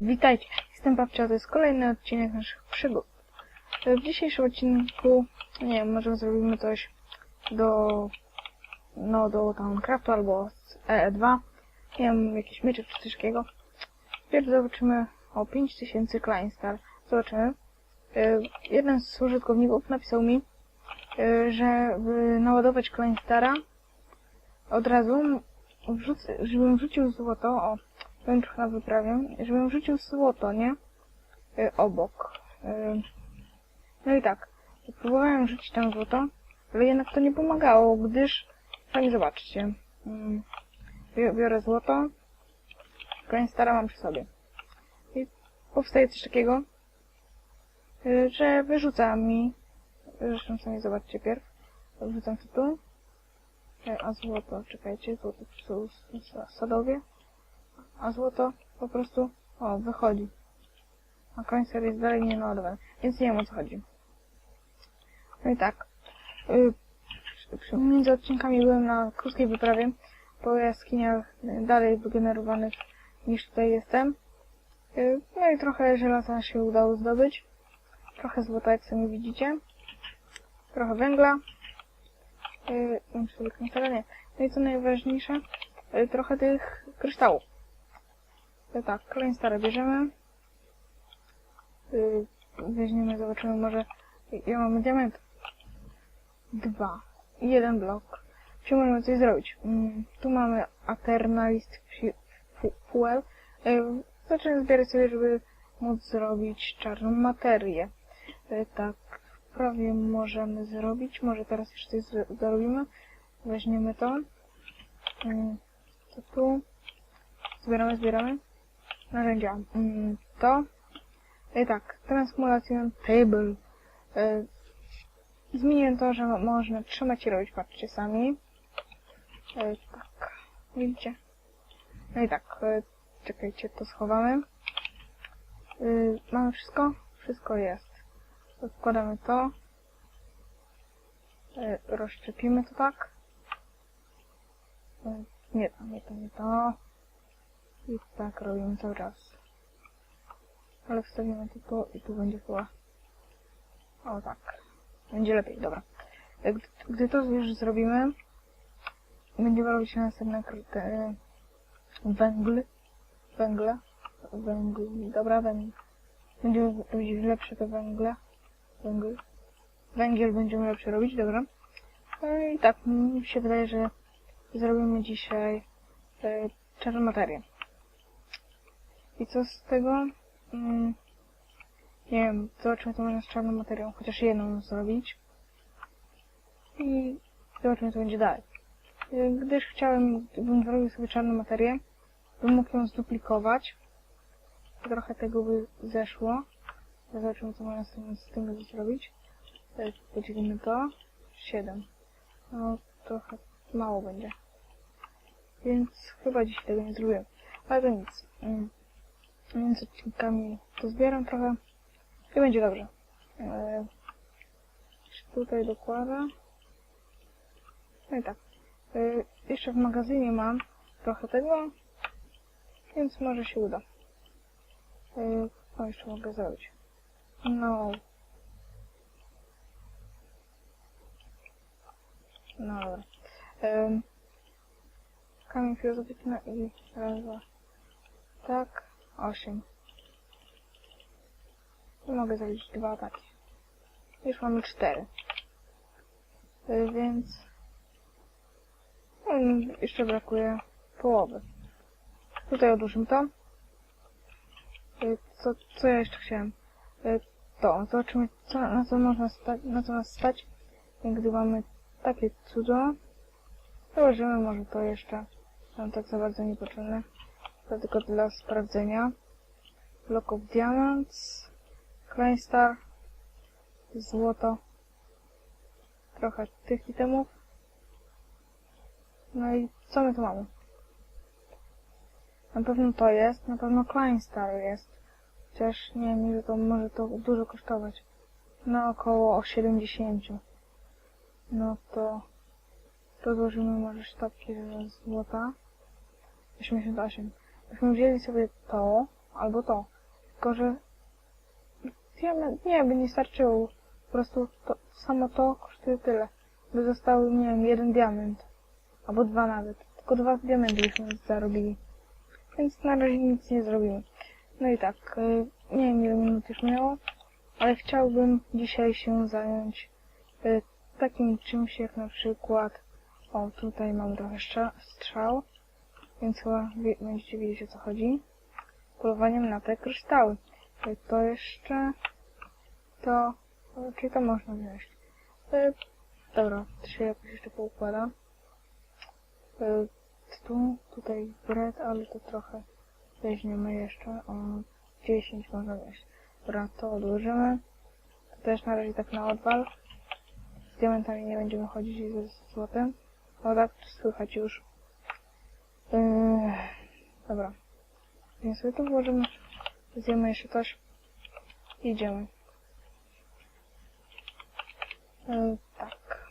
Witajcie, jestem Babcia, to jest kolejny odcinek naszych przygód. W dzisiejszym odcinku, nie wiem, może zrobimy coś do, no do tam Craftu albo z EE2. Nie wiem, jakiś myczek czy coś takiego. Pierw zobaczymy o 5000 Kleinstar. Zobaczymy. E, Jeden z użytkowników napisał mi, e, żeby naładować Kleinstara od razu, żebym wrzucił złoto, o, powiem na wyprawie, żebym wrzucił złoto, nie? Y, obok. No i tak, próbowałem rzucić tam złoto, ale jednak to nie pomagało, gdyż, sami zobaczcie, mm, bi- biorę złoto, koniec stara mam przy sobie. I powstaje coś takiego, że wyrzuca mi, zresztą sami zobaczcie pierw, wrzucam to tu, Y, a złoto, czekajcie, złoto są sadowie, a złoto po prostu, o, wychodzi. A końcer jest dalej nie naładowany, więc nie wiem o co chodzi. No i tak, y, między odcinkami byłem na krótkiej wyprawie po jaskiniach y, dalej wygenerowanych niż tutaj jestem. Y, No i trochę żelaza się udało zdobyć. Trochę złota, jak sami widzicie. Trochę węgla. Yy, nie. No i co najważniejsze, y, trochę tych kryształów. To tak, kolejny stary bierzemy. Yy, weźmiemy, zobaczymy może... Ja mamy diament. Dwa. I jeden blok. Czy możemy coś zrobić? Mm, tu mamy Aternalist fu- fu- Fuel. Yy, zbierać sobie, żeby móc zrobić czarną materię. Yy, tak, prawie możemy zrobić. Może teraz jeszcze coś zrobimy. Weźmiemy to. Yy, to tu. Zbieramy, zbieramy narzędzia. Mm, To. I tak, Transmulation Table. E, Zmieniłem to, że mo- można trzymać i robić, patrzcie sami. E, Tak, widzicie? No i tak, e, czekajcie, to schowamy. E, Mamy wszystko? Wszystko jest. Odkładamy to. E, Rozszczepimy to tak. E, Nie to, nie to, nie to. I tak robimy cały czas. Ale wstawimy to tu i tu będzie chyba... O tak. Będzie lepiej, dobra. E, Gdy, gdy to już zrobimy, będziemy robić następne kr- te, węgl. Węgle. Węgl. Dobra, węgl. Będziemy robić lepsze te węgle. Węgl. Węgiel będziemy lepsze robić, dobra. No i tak, mi się wydaje, że zrobimy dzisiaj e, czarną materię. I co z tego? Mm, nie wiem, zobaczymy co można z czarną materią, chociaż jedną zrobić. I zobaczymy co będzie dalej. Y, Gdyż chciałem, gdybym zrobił sobie czarną materię, bym mógł ją zduplikować. Trochę tego by zeszło. Zobaczymy co można z tym, z tym zrobić. Tak, Podzielimy to. 7. No, trochę mało będzie. Więc chyba dzisiaj tego nie zrobię. Ale to nic. Mm między odcinkami to zbieram trochę i będzie dobrze. Eee, tutaj dokłada. No i tak. Eee, jeszcze w magazynie mam trochę tego, więc może się uda. Eee, jeszcze mogę zrobić. No. No dobra. Eee, kamień filozoficzny i raz, dwa. Tak. 8. I mogę zrobić dwa ataki. Już mamy 4. Y, Więc mm, jeszcze brakuje połowy. Tutaj odłożymy to. Y, Co, co ja jeszcze chciałem? Y, To, zobaczymy co, na co można stać, na co nas stać, gdy mamy takie cudo. Założymy może to jeszcze. Tam tak za bardzo niepotrzebne. To tylko dla sprawdzenia. Block of Diamonds, Kleinstar, złoto, trochę tych itemów. No i co my tu mamy? Na pewno to jest, na pewno Kleinstar jest. Chociaż nie wiem, ile to może to dużo kosztować. na około 70. No to to złożymy może sztabki złota. 88. Byśmy wzięli sobie to, albo to. Tylko, że diament, nie, by nie starczyło. Po prostu to, samo to kosztuje tyle. By został, nie wiem, jeden diament. Albo dwa nawet. Tylko dwa diamenty byśmy zarobili. Więc na razie nic nie zrobimy. No i tak, y, nie wiem ile minut już minęło, ale chciałbym dzisiaj się zająć y, takim czymś jak na przykład, o tutaj mam trochę strza- strzał, więc chyba będziecie wiedzieć o co chodzi. Polowaniem na te kryształy. Y, To jeszcze, to, czyli to można wziąć. Dobra, to się jakoś jeszcze poukłada. Tu, tutaj bread, ale to trochę weźmiemy jeszcze. O 10 można wziąć. Dobra, to odłożymy. To też na razie tak na odwal. Z diamentami nie będziemy chodzić ze złotem. O tak, słychać już. Dobra. Więc sobie to włożymy. Zjemy jeszcze coś. Idziemy. Yy, tak.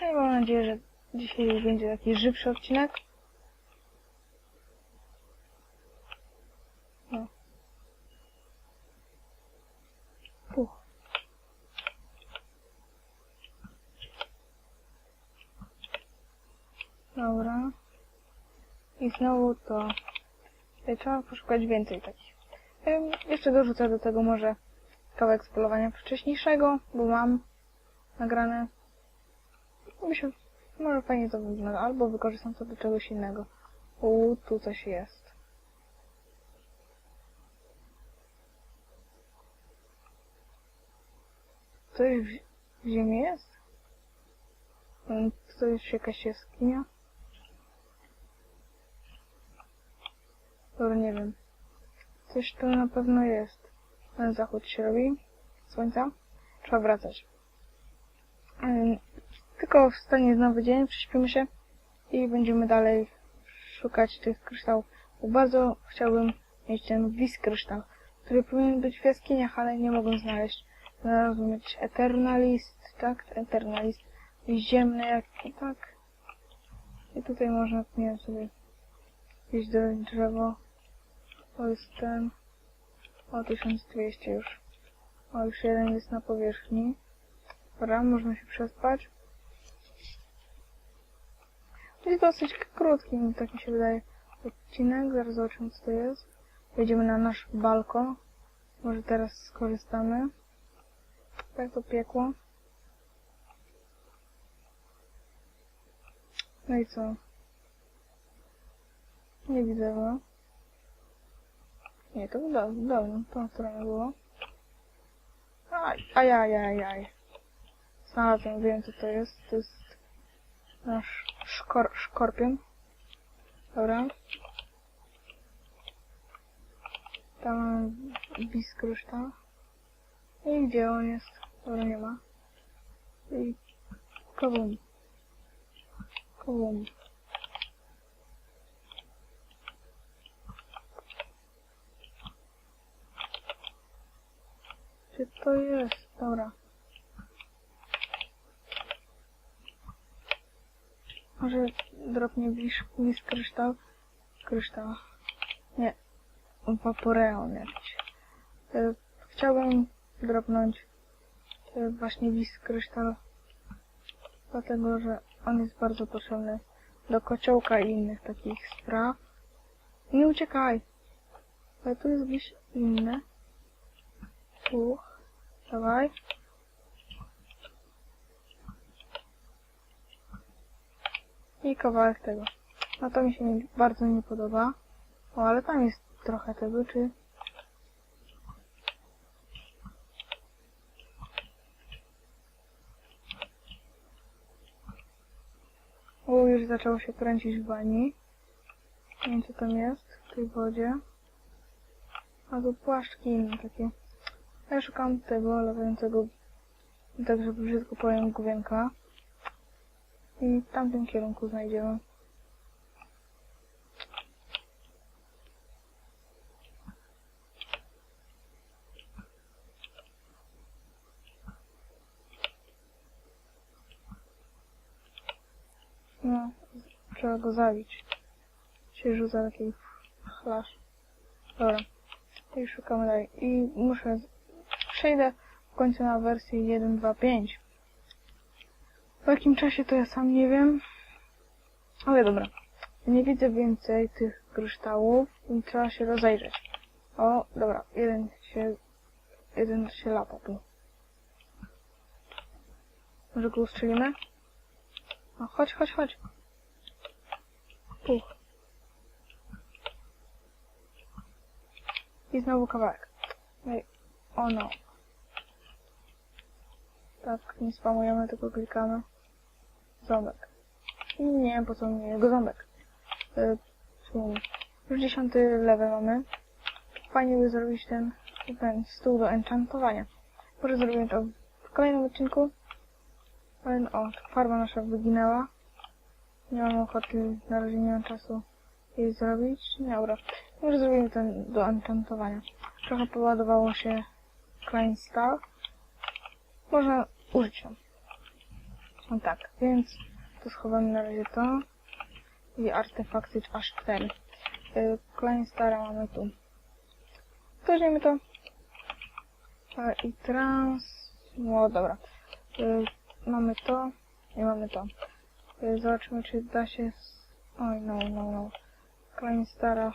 No i mam nadzieję, że dzisiaj będzie taki żywszy odcinek. No. Puch. Dobra. I znowu to... Trzeba poszukać więcej takich. Jeszcze dorzucę do tego może kawałek z polowania wcześniejszego, bo mam nagrane. Się może fajnie to wygląda, albo wykorzystam to do czegoś innego. U, tu coś jest. Coś w, ziemi jest? To jest jakaś jaskinia? Dobra, nie wiem. Coś tu na pewno jest. Ten zachód się robi. Słońca. Trzeba wracać. Tylko wstanie znowu dzień, prześpimy się i będziemy dalej szukać tych kryształów. Bo bardzo chciałbym mieć ten wis kryształ, który powinien być w jaskiniach, ale nie mogę znaleźć. Znalazłem jakiś Eternalist, tak? Eternalist. Ziemny jak tak. I tutaj można, nie wiem, sobie iść do drzewo. To jest ten. O, 1200 już. O, już jeden jest na powierzchni. Dobra, można się przespać. Jest dosyć krótki, tak mi się wydaje, odcinek. Zaraz zobaczymy, co to jest. Wejdziemy na nasz balkon. Może teraz skorzystamy. Tak to piekło. No i co? Nie widzę go. Nie, to w domu, tą stronę było. Aj, aj, aj, aj, aj. Znalazłem, wiem co to jest. To jest nasz szkor szkorpion. Dobra. Tam mamy bis kryształ. I gdzie on jest? Dobra, nie ma. I kawum. Kawum. Gdzie to jest? Dobra. Może drobnie bliż, bliż kryształ. Kryształ. Nie. Vaporeon jakiś. E, Chciałbym drobnąć e, właśnie wis kryształ. Dlatego, że on jest bardzo potrzebny do kociołka i innych takich spraw. Nie uciekaj! Ale tu jest gdzieś inne. Tu. Dawaj. I kawałek tego. No to mi się nie, bardzo nie podoba. O, ale tam jest trochę tego, czy... O, już zaczęło się kręcić w bani. Nie wiem, co tam jest w tej wodzie. A tu płaszczki inne takie. Ja szukam tego latającego, tak żeby brzydko powiem, główienka. I w tamtym kierunku znajdziemy. No, trzeba go zabić. Się rzuca taki chlasz. Dobra. I szukamy dalej. I muszę Przejdę w końcu na wersję 1.2.5. Po jakim czasie to ja sam nie wiem. Ale dobra. Nie widzę więcej tych kryształów i trzeba się rozejrzeć. O, dobra. Jeden się... Jeden się lata tu. Może go ustrzelimy? No, chodź, chodź, chodź. Puch. I znowu kawałek. Ej, o no. Tak, nie spamujemy, tylko klikamy. Ząbek. I nie wiem po co mi jego. Yy, tu. Już dziesiąty level mamy. Fajnie by zrobić ten, ten stół do enchantowania. Może zrobimy to w kolejnym odcinku. O, farba nasza wyginęła. Nie mam ochoty, na razie nie mam czasu jej zrobić. Dobra, może zrobimy ten do enchantowania. Trochę poładowało się Klein. Można ją. No tak, więc to schowamy na razie to. I artefakty aż 4. Yy, Klein Stara mamy tu. Weźmiemy to. I trans... No dobra. Yy, mamy to i mamy to. Y, Zobaczmy, czy da się... Oj, no, no, no. Klein Stara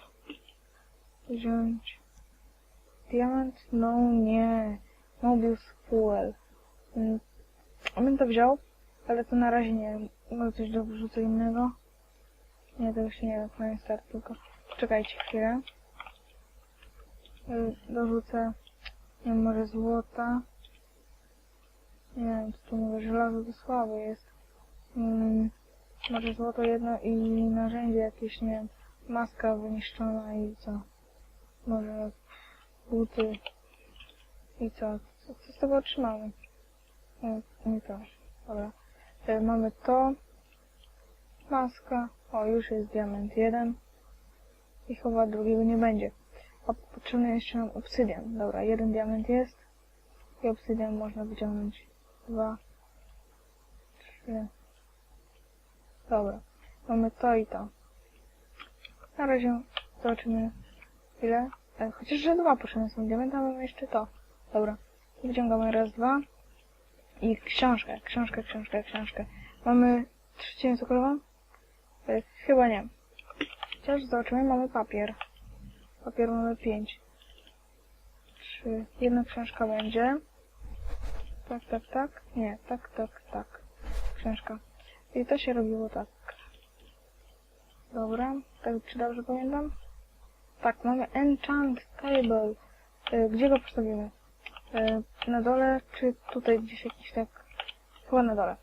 wziąć. Diament? No, nie. Mobius Fuel. Bym to wziął, ale to na razie nie wiem. Może coś dorzucę innego? Nie, tego się nie da. Klein Star tylko. Czekajcie chwilę. Y, Dorzucę, nie wiem, może złota. Nie wiem, co tu mówię, żelazo to słabe jest. Mm, może złoto jedno i narzędzie jakieś, nie wiem, maska wyniszczona i co? Może buty i co? Co, co z tego otrzymamy? Nie, to. Dobra. E, mamy to. Maska. O, już jest diament jeden. I chyba drugiego nie będzie. A potrzebny jeszcze nam obsydian. Dobra, jeden diament jest. I obsydian można wyciągnąć. Dwa. Trzy. Dobra. Mamy to i to. Na razie zobaczymy ile. E, Chociaż, że dwa potrzebne są diamenty, a mamy jeszcze to. Dobra. Wyciągamy raz, dwa. I książkę, książkę, książkę, książkę. Mamy trzcinę cukrową? E, Chyba nie. Chociaż zobaczymy, mamy papier. Papier mamy pięć. Trzy. Jedna książka będzie. Tak, tak, tak. Nie, tak, tak, tak. Książka. I to się robiło tak. Dobra, tak czy dobrze pamiętam? Tak, mamy enchant table. E, Gdzie go postawimy? E, Na dole, czy tutaj gdzieś jakiś tak? Chyba na dole.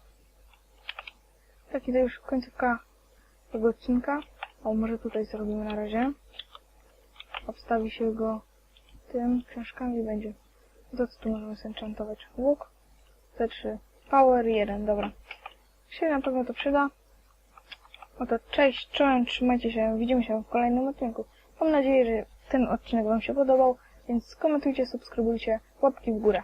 Tak, i to już końcówka tego odcinka. O, może tutaj zrobimy na razie. Obstawi się go tym książkami będzie. Za co tu możemy zenchantować? Łuk. C3. Power 1, dobra. Się na pewno to przyda. Oto cześć, czołem, trzymajcie się, widzimy się w kolejnym odcinku. Mam nadzieję, że ten odcinek Wam się podobał, więc komentujcie, subskrybujcie, łapki w górę.